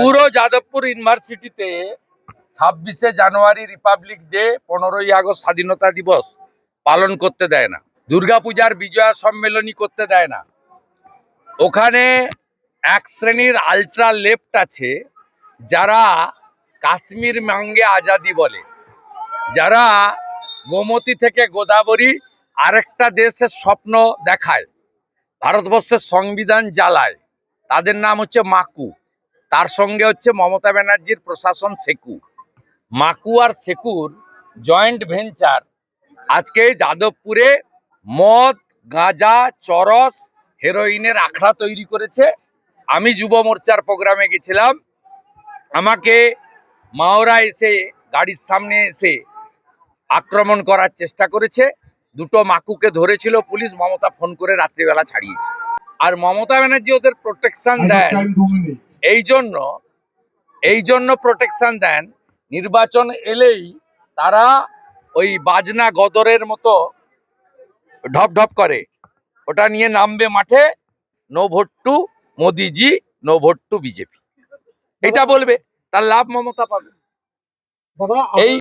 পুরো যাদবপুর ইউনিভার্সিটিতে ছাব্বিশে জানুয়ারি রিপাবলিক ডে, পনেরোই আগস্ট স্বাধীনতা দিবস পালন করতে দেয় না। দুর্গাপূজার বিজয়া সম্মেলনী করতে দেয় না। ওখানে এক শ্রেণির আলট্রা লেফট আছে, যারা কাশ্মীর মাঙ্গে আজাদি বলে। যারা গোমতী থেকে গোদাবরী আরেকটা দেশের স্বপ্ন দেখায়, ভারতবর্ষের সংবিধান জ্বালায়। তাদের নাম হচ্ছে মাকু। তার সঙ্গে হচ্ছে মমতা ব্যানার্জির প্রশাসন সেকু। মাকু আর সেকুর জয়েন্ট ভেঞ্চার। আজকে যাদবপুরে মদ গাঁজা চরস হেরোইনের আখড়া তৈরি করেছে। আমি যুব মোর্চার প্রোগ্রামে গেছিলাম। আমাকে মাওরা এসে গাড়ির সামনে এসে আক্রমণ করার চেষ্টা করেছে। দুটো মাকুকে ধরেছিল পুলিশ মমতা ফোন করে রাত্রিবেলা ছাড়িয়েছে। আর মমতা ব্যানার্জি ওদের প্রোটেকশন দেন। এই জন্য এই জন্য প্রোটেকশন দেন। নির্বাচন এলেই তারা ওই বাজনা গদরের মতো ঢপ ঢপ করে। ওটা নিয়ে নামবে মাঠে no vote to Modiji no vote to BJP. এটা বলবে তার লাভ মমতা পাবে। এই